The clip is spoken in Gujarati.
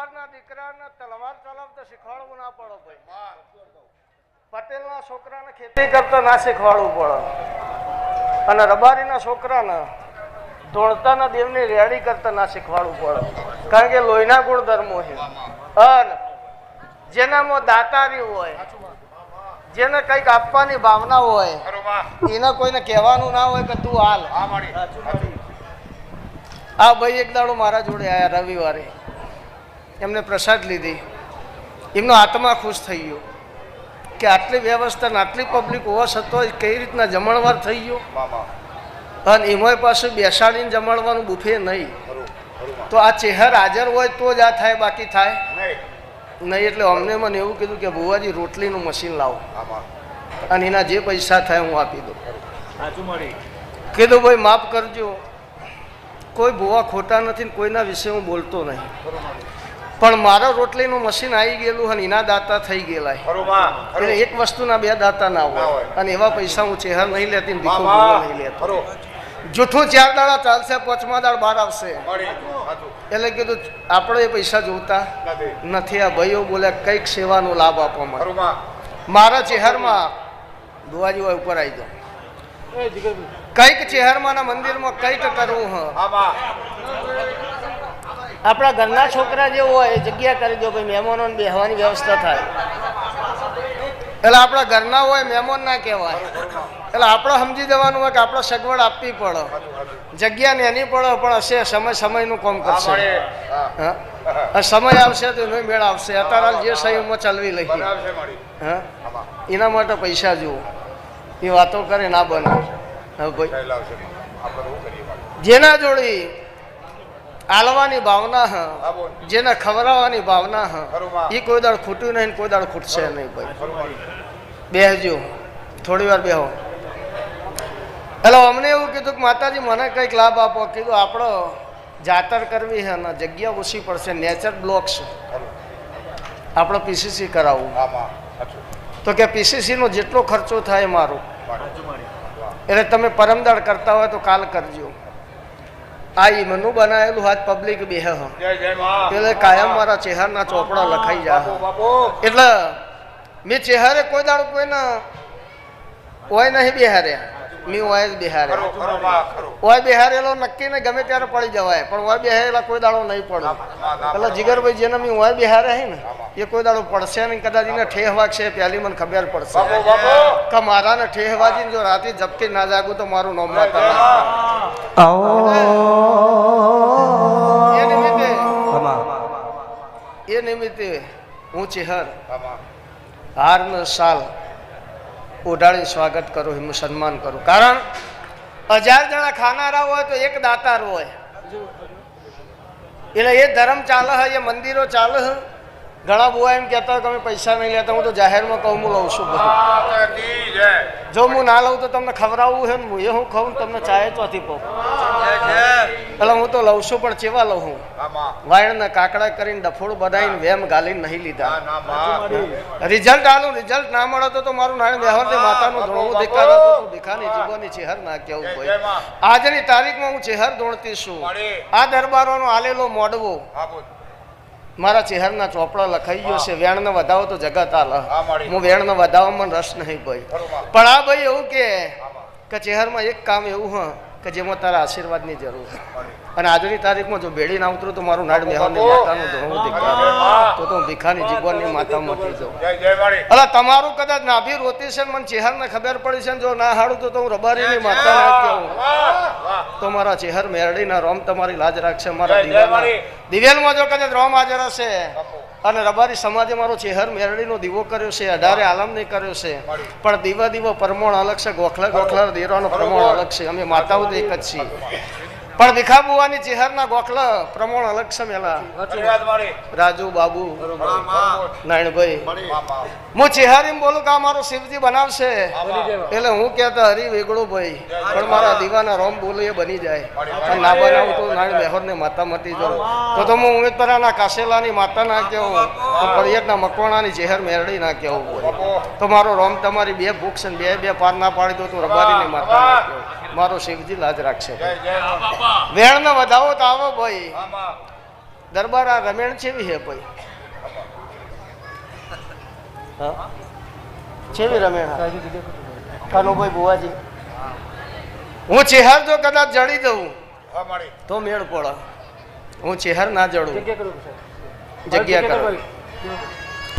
રબારના દીકરાને તલવાર ચલાવતા શીખવાડવું ના પડો ભાઈ. પટેલના છોકરાને ખેતી કરતા ના શીખવાડવું પડે. અને રબારીના છોકરાને ધોળતાના દેવની રેડી કરતા ના શીખવાડવું પડે. કારણ કે લોહીના ગુણધર્મો છે. અને જેનામાં દાતારી હોય જેને કંઈક આપવાની ભાવના હોય એને કોઈને કહેવાનું ના હોય કે તું હાલ. આ ભાઈ એક દાડો મારા જોડે આયા રવિવારે. એમને પ્રસાદ લીધી. એમનો આત્મા ખુશ થઈ ગયો. કે આટલી વ્યવસ્થા ને આટલી પબ્લિક હોવા છતાં કઈ રીતના જમણવાર થઈ ગયો? અને એમાંય પાછું બેસાડીને જમણવાનું બુફે નહીં. તો આ ચહેર હાજર હોય તો જ આ થાય બાકી થાય? નહીં એટલે અમને મને એવું કીધું કે ભુવાજી રોટલીનું મશીન લાવો. અને એના જે પૈસા થાય હું આપી દઉં. કીધું ભાઈ માફ કરજો. કોઈ ભુવા ખોટા નથી ને કોઈના વિશે હું બોલતો નહીં. પણ મારા રોટલીનું મશીન આવી ગયેલું અને એના દાતા થઈ ગયેલા એટલે એક વસ્તુના બે દાતા ના હોય. અને એવા પૈસા હું ચહેર નહીં લેતી નહીં લેતો. જૂઠું ચાર દાડા ચાલશે પાંચમા દાડ બહાર આવશે. એટલે કીધું આપણે એ પૈસા જોતા નથી. આ ભાઈઓ બોલ્યા કંઈક સેવાનો લાભ આપો માટે મારા ચહેરમાં દુવાજી હોય ઉપર આવી જાઓ. કંઈક ચહેરમાંના મંદિરમાં કંઈક કરવું હ. આપણા ઘરના છોકરા જે હોય એ જગ્યા કરી દો કે મહેમાનોને બેહવાની વ્યવસ્થા થાય. એટલે આપણા ઘરના હોય મહેમાન ના કહેવાય. એટલે આપણે સમજી જવાનું હોય કે આપણે સગવડ આપવી પડે. જગ્યા ને એની પડે પણ હશે સમય સમયનું કામ કરશે. હા. સમય આવશે તો એનો મેળ આવશે. અત્યારે હાલ જે સંયમમાં ચાલવી લઈએ. હા. એના માટે પૈસા જુઓ. એ વાતો કરે ના બને. હા ભાઈ. જેના જોડી આલવાની ભાવના હ. જેને ખવડાવવાની ભાવના હ. એ કોઈ દાડ ખૂટ્યું નહીં કોઈ દાડ ખૂટશે નહીં ભાઈ. બેહજો. થોડી વાર બેહો. એટલે અમને એવું કીધું કે માતાજી મને કંઈક લાભ આપો. કીધું આપણો જાતર કરવી છે ને જગ્યા ઓછી પડશે. Nature blocks. આપણે પીસીસી કરાવવું. તો કે પીસીસીનો જેટલો ખર્ચો થાય મારો. એટલે તમે પરમદાડ કરતા હોય તો કાલ કરજો. આ ઈમનું મનું બનાવેલું હાથ પબ્લિક બેહ હ. એટલે કાયમ મારા ચહેરના ચોપડા લખાઈ જાય એટલે મેં ચહેરે કોઈ દાડો કોઈને કોઈ નહીં બેહાર્યા મેં ઓય જ બેહારે. ઓય બેહારેલો નક્કી ને ગમે ત્યારે પડી જવાય પણ ઓય બેહારેલા કોઈ દાડો નહીં પડે. એટલે જીગરભાઈ જેને મી ઓય બિહારે હે ને એ કોઈ દાડો પડશે નહીં કદાચ એને ઠેહ વાગશે પહેલી મને ખબર પડશે. કે મારાને ઠેહ વાગીને જો રાતે જપતી ના જાગું તો મારું નામ માતા એ નિમિત્તે એ નિમિત્તે હું ચેહર હાર ને સાલ ઓઢાડી સ્વાગત કરું એમનું સન્માન કરું. કારણ હજાર જણા ખાનારા હોય તો એક દાતાર હોય. એટલે એ ધર્મ ચાલે છે એ મંદિરો ચાલે છે ઘણા બુઆ એમ કહેતા હોય કે પૈસા નહીં લેતા, હું તો જાહેરમાં કહું, હું લઉં છું બધું. જો હું ના લઉં તો તમને ખવડાવવું છે ને એ હું ખાઉં તમને ચાહે ચોથી પાઉં. એટલે હું તો લઉં છું, પણ ચેવા લઉં હું? વાયણના કાકડા કરીને ડફોડ બધાઈને વેમ ગાલીને નહીં લીધા. રિઝલ્ટ આલું, રિઝલ્ટ ના મળે તો તો મારું નારાયણ વ્યવહાર માતાનું ધોળવું દેખાડો તો તું જીવવાની ચેહર ના કેવું હોય. આજની તારીખમાં હું ચેહર દોડતી છું. આ દરબારોનો આલેલો મોડવો. મારા ચહેરના ચોપડા લખાઈ ગયો છે વેણને વધાવો તો જગત આલ હું વેણને વધાવવામાં રસ નહીં ભાઈ પણ આ ભાઈ એવું કે કે ચહેરમાં એક કામ એવું હ કે જેમાં તારા આશીર્વાદની જરૂર છે. અને આજની તારીખમાં જો બેડી ના ઉતરું તો મારું નાડ માતાનું દેખાડે તો તો હું ભીખાની જીવનની માતા મટી જાઉં. અલા તમારું કદાચ નાભી રોતી છે ને મને ચહેરને ખબર પડી છે ને જો ના હાડું તો તો હું રબારીની માતા ના કહું તો મારા ચહેર મેરડીના રોમ તમારી લાજ રાખશે મારા દિવેલમાં દિવ્યાલમાં જો કદાચ રોમ હાજર હશે. અને રબારી સમાજે મારો ચહેર મેરડીનો દીવો કર્યો છે અઢારે આલમની કર્યો છે. પણ દીવા દીવો પરમોણ અલગ છે ગોખલા ગોખલા દેરાનો પ્રમોણ અલગ છે. અમે માતાઓ એક જ છીએ. પણ વિખાબુવાની ચિહરના ગોખલા પ્રમોણ અલગ સમેલા રાજુ બાબુ નારાયણભાઈ હું ચિહારી બોલું કે મારો શિવજી બનાવશે. એટલે હું કહેતા હરી વેગડો ભાઈ. પણ મારા દીવાના રોમ બોલું એ બની જાય. અને ના બનાવું તો નારાયણ બેહોર ને માતા મટી જાઉં. તો તો હું ઉમેદપરાના કાસેલાની માતા ના કેવું તો પડિયતના મકવાણાની ચહેર મેરડી ના કેવું હોય. તો મારો રોમ તમારી બે ભૂખ છે બે બે પાર ના પાડી દો તો રબારીની માતા ના કેવું મારો શિવજી લાજ રાખશે. વેણને વધાવો તો આવો ભાઈ. દરબાર આ રમેણ છેવી હે ભાઈ. હા? છેવી રમેણ હા? કાનુભાઈ બુવાજી હું ચેહર જો કદાચ જડી દઉં તો મેળ પડે. હું ચેહર ના જડું. જગ્યા કરો.